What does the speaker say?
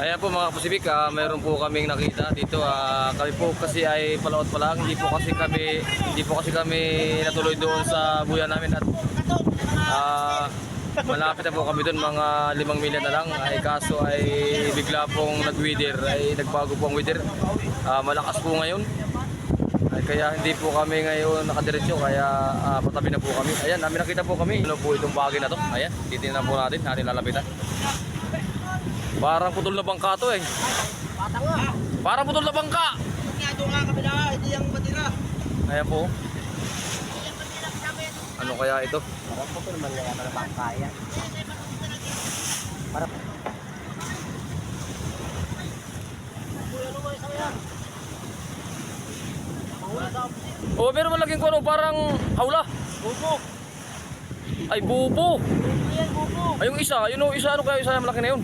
Ayan po mga Pacific, ah, meron po kaming nakita dito. ah, kami po kasi ay palaot pa lang, hindi po kasi kami hindi po kasi kami natuloy doon sa buya namin at ah, malapit na po kami doon mga limang milya na lang. Ay kaso ay bigla pong nag-weather, ay nagbago po ang weather. Ah, malakas po ngayon. Ay, kaya hindi po kami ngayon nakadiretso, kaya ah, patabi na po kami. Ayan, namin nakita po kami. Ano po itong bagay na to? Ayan, titingnan po natin, natin lalapitan. Parang putol na bangka to eh. Patang nga. Parang putol na bangka. Doon nga kabila, hindi yung batira. Ayan po. Ano kaya ito? Parang po naman nga na bangkaya. Parang Oh, pero malaging ko ano, parang hawla. Bubo. Ay, bubo. Ay, yung isa, yun yung isa, ano kaya isa malaki na yun?